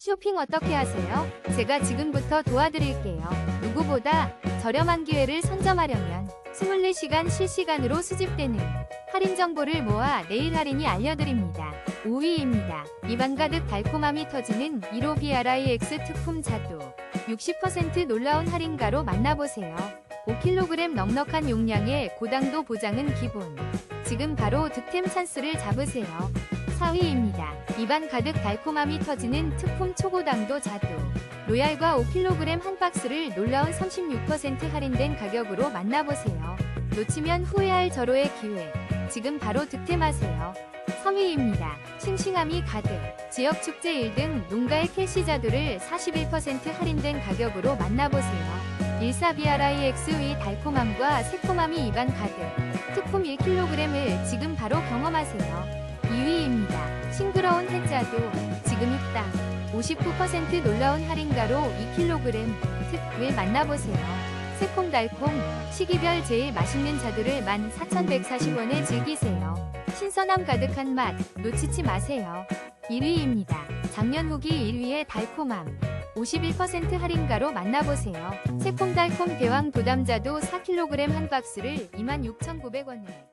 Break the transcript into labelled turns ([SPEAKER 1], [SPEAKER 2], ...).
[SPEAKER 1] 쇼핑 어떻게 하세요? 제가 지금부터 도와드릴게요. 누구보다 저렴한 기회를 선점하려면 24시간 실시간으로 수집되는 할인 정보를 모아 내일 할인이 알려드립니다. 5위입니다. 입안 가득 달콤함이 터지는 1호 BRIX 특품 자두 60% 놀라운 할인가로 만나보세요. 5kg 넉넉한 용량의 고당도 보장은 기본. 지금 바로 득템 찬스를 잡으세요. 4위입니다. 입안 가득 달콤함이 터지는 특품 초고당도 자두. 로얄과 5kg 한 박스를 놀라운 36% 할인된 가격으로 만나보세요. 놓치면 후회할 절호의 기회. 지금 바로 득템하세요. 3위입니다. 싱싱함이 가득. 지역 축제 1등 농가의 캐시 자두를 41% 할인된 가격으로 만나보세요. 14BRIX의 달콤함과 새콤함이 입안 가득. 특품 1kg을 지금 바로 경험하세요. 2위입니다. 싱그러운 햇자도 지금 입당 59% 놀라운 할인가로 2kg 특을 만나보세요. 새콤달콤 시기별 제일 맛있는 자두를 14,140원에 즐기세요. 신선함 가득한 맛 놓치지 마세요. 1위입니다. 작년 후기 1위의 달콤함 51% 할인가로 만나보세요. 새콤달콤 대왕 도담자도 4kg 한 박스를 26,900원에 지금